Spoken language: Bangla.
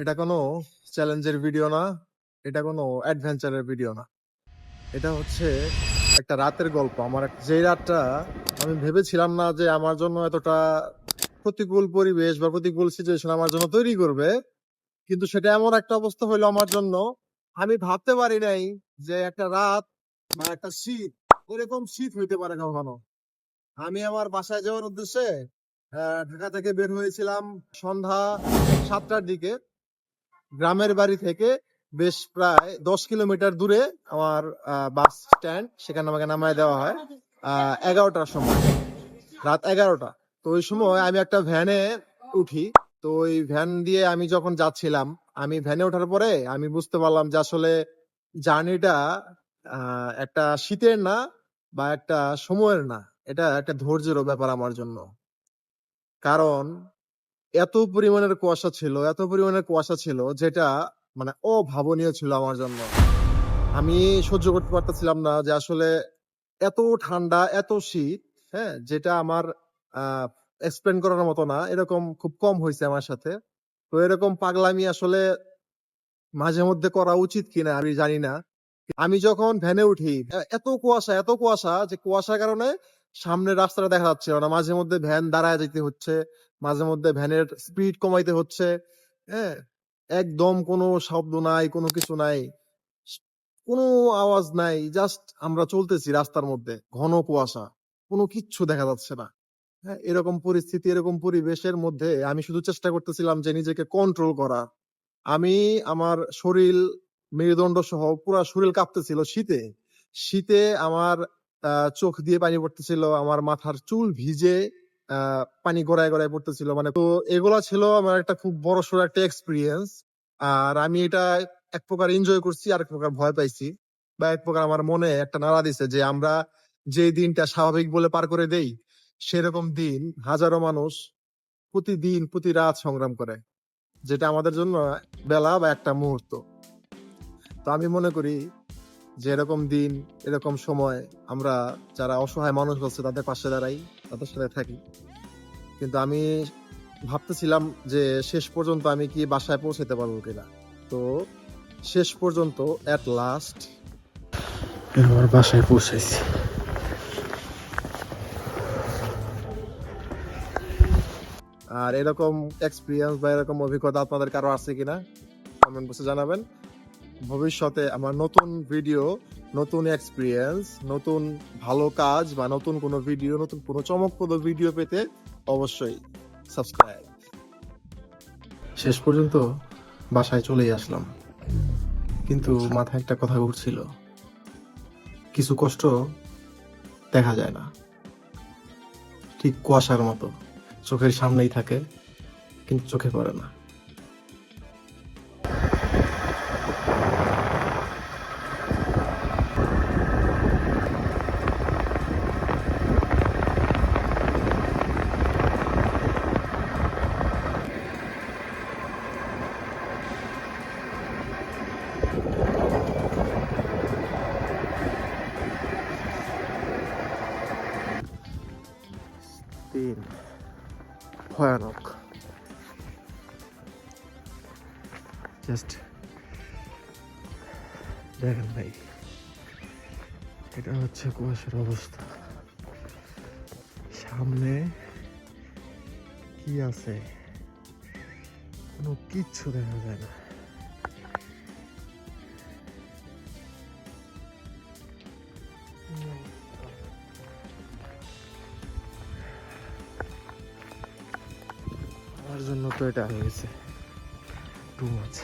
এটা কোনো চ্যালেঞ্জের ভিডিও না, এটা কোনো অ্যাডভেঞ্চারের ভিডিও না। এটা হচ্ছে একটা রাতের গল্প। আমার যে রাতটা আমি ভেবেছিলাম না যে আমার জন্য এতটা প্রতিকূল পরিবেশ বা প্রতিকূল সিচুয়েশন আমার জন্য তৈরি করবে, কিন্তু সেটা এমন একটা অবস্থা হইল আমার জন্য। আমি ভাবতে পারি নাই যে একটা রাত বা একটা শীত, এরকম শীত হইতে পারে কখনো। আমি আমার বাসায় যাওয়ার উদ্দেশ্যে ঢাকা থেকে বের হয়েছিলাম সন্ধ্যা সাতটার দিকে। গ্রামের বাড়ি থেকে বেশ প্রায় দশ কিলোমিটার দূরে আমার বাস স্ট্যান্ড সেখানে আমাকে নামায় দেওয়া হয় আহ, এগারোটার সময় রাত এগারোটা। তো ওই সময় আমি একটা ভ্যানে উঠি তো ওই ভ্যান দিয়ে আমি যখন যাচ্ছিলাম আমি ভ্যানে ওঠার পরে আমি বুঝতে পারলাম যে আসলে জার্নিটা একটা শীতের না বা একটা সময়ের না। এটা একটা ধৈর্যেরও ব্যাপার আমার জন্য। কারণ এত পরিমাণের কুয়াশা ছিল, এত পরিমাণের কুয়াশা ছিল যেটা মানে অভাবনীয় ছিল আমার জন্য। আমি সহ্য করতে পারতেছিলাম না যে আসলে এত ঠান্ডা, এত শীত হ্যাঁ যেটা আমার এক্সপ্লেন করার মতো না, এরকম খুব কম হয়েছে আমার সাথে। তো এরকম পাগলামি আসলে মাঝে মধ্যে করা উচিত কিনা আমি জানি না। আমি যখন ভ্যানে উঠি এত কুয়াশা এত কুয়াশা যে কুয়াশার কারণে সামনের রাস্তাটা দেখা যাচ্ছে না মাঝে মধ্যে ভ্যান দাঁড়ায় যেতে হচ্ছে, মাঝে মধ্যে ভ্যানের স্পিড কমাইতে হচ্ছে হ্যাঁ? একদম কোনো শব্দ নাই, কোনো কিছু নাই কোনো আওয়াজ নাই জাস্ট আমরা চলতেছি রাস্তার মধ্যে, ঘন কুয়াশা, কোনো কিচ্ছু দেখা যাচ্ছে না হ্যাঁ? এরকম পরিস্থিতি, এরকম পরিবেশের মধ্যে আমি শুধু চেষ্টা করতেছিলাম যে নিজেকে কন্ট্রোল করা আমি আমার শরীর মেরুদণ্ড সহ পুরো শরীর কাঁপতেছিল শীতে শীতে আমার চোখ দিয়ে পানি পড়তেছিল, আমার মাথার চুল ভিজে পানি গড়ায় গড়ায় পড়তেছিল। মানে তো এগুলা ছিল আমার একটা খুব বড় সড়ো একটা এক্সপিরিয়েন্স আর আমি এটা এক প্রকার এনজয় করছি, আর এক প্রকার ভয় পাইছি। বা এক প্রকার আমার মনে একটা নাড়া দিছে যে আমরা যে দিনটা স্বাভাবিক বলে পার করে দেই, সেরকম দিন হাজারো মানুষ প্রতিদিন, প্রতি রাত সংগ্রাম করে, যেটা আমাদের জন্য বেলা বা একটা মুহূর্ত। তো আমি মনে করি যে এরকম দিন এরকম সময় আমরা যারা অসহায় মানুষ আছে তাদের পাশে দাঁড়াই তাদের সাথে থাকি। কিন্তু আমি ভাবতেছিলাম যে শেষ পর্যন্ত আমি কি বাসায় পৌঁছাতে পারব কিনা। তো শেষ পর্যন্ত এট লাস্ট আমার বাসায় পৌঁছাইছি। আর এরকম এক্সপিরিয়েন্স বা এরকম অভিজ্ঞতা আপনাদের কারও আছে কিনা? কমেন্ট বক্সে জানাবেন। ভবিষ্যতে আমার নতুন ভিডিও নতুন এক্সপিরিয়েন্স নতুন ভালো কাজ বা নতুন কোনো ভিডিও নতুন কোনো চমকপ্রদ ভিডিও পেতে অবশ্যই সাবস্ক্রাইব শেষ পর্যন্ত বাসায় চলেই আসলাম। কিন্তু মাথায় একটা কথা ঘুরছিল। কিছু কষ্ট দেখা যায় না। ঠিক কুয়াশার মতো। চোখের সামনেই থাকে, কিন্তু চোখে পড়ে না। তিন ভয়ানক। জাস্ট দেখেন ভাই, এটা হচ্ছে কুয়াশার অবস্থা। সামনে কি আছে? কোনো কিচ্ছু দেখা যায় না। জন্য তো এটা হয়ে গেছে। টু মাছ